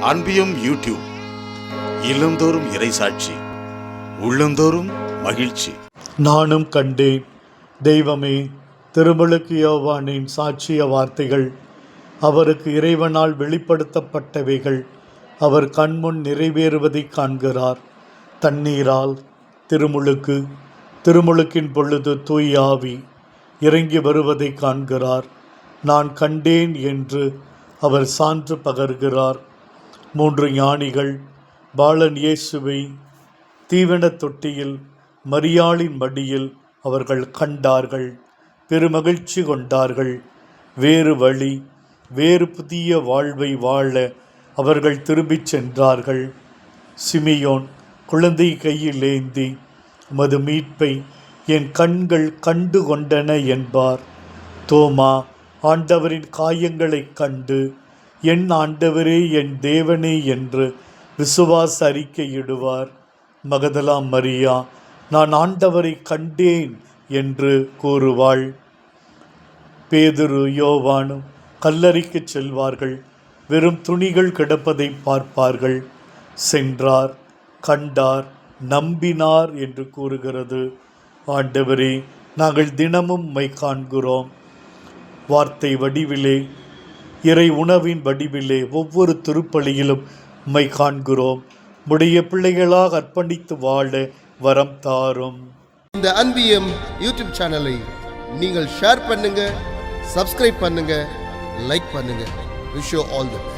அன்பியும் YouTube இல்லந்தோறும் இறைசாட்சி உள்ளந்தோறும் மகிழ்ச்சி. நானும் கண்டேன். தெய்வமே திருமலுக்கு யோவானின் சாட்சிய வார்த்தைகள் அவருக்கு இறைவனால் வெளிப்படுத்தப்பட்டவைகள் அவர் கண்முன் நிறைவேறுவதை காண்கிறார். தண்ணீரால் திருமுழுக்கு திருமுழுக்கின் பொழுது தூய் ஆவி இறங்கி வருவதை காண்கிறார். நான் கண்டேன் என்று அவர் சான்று பகர்கிறார். மூன்று ஞானிகள் பாலன் இயேசுவை தீவனத் தொட்டியில் மரியாளின் மடியில் அவர்கள் கண்டார்கள் பெருமகிழ்ச்சி கொண்டார்கள். வேறு வழி வேறு புதிய வாழ்வை வாழ அவர்கள் திரும்பிச் சென்றார்கள். சிமியோன் குழந்தை கையில் ஏந்தி உமது மீட்பை என் கண்கள் கண்டு கொண்டன என்பார். தோமா ஆண்டவரின் காயங்களைக் கண்டு என் ஆண்டவரே என் தேவனே என்று விசுவாச அறிக்கையிடுவார் மகதலா மரியா நான் ஆண்டவரை கண்டேன் என்று கூறுவாள். பேதுரு யோவானும் கல்லறைக்கு செல்வார்கள். வெறும் துணிகள் கிடப்பதை பார்ப்பார்கள். சென்றார் கண்டார் நம்பினார் என்று கூறுகிறது. ஆண்டவரே நாங்கள் தினமும் மை காண்கிறோம். வார்த்தை வடிவிலே இறை உணவின் வடிவிலே ஒவ்வொரு திருப்பலியிலும் உம்மை காண்கிறோம். உடைய பிள்ளைகளாக அர்ப்பணித்து வாழ வரம் தாரும். இந்த அன்பியம் யூடியூப் சேனலை நீங்கள் ஷேர் பண்ணுங்க சப்ஸ்கிரைப் பண்ணுங்க லைக் பண்ணுங்க. Wish all the best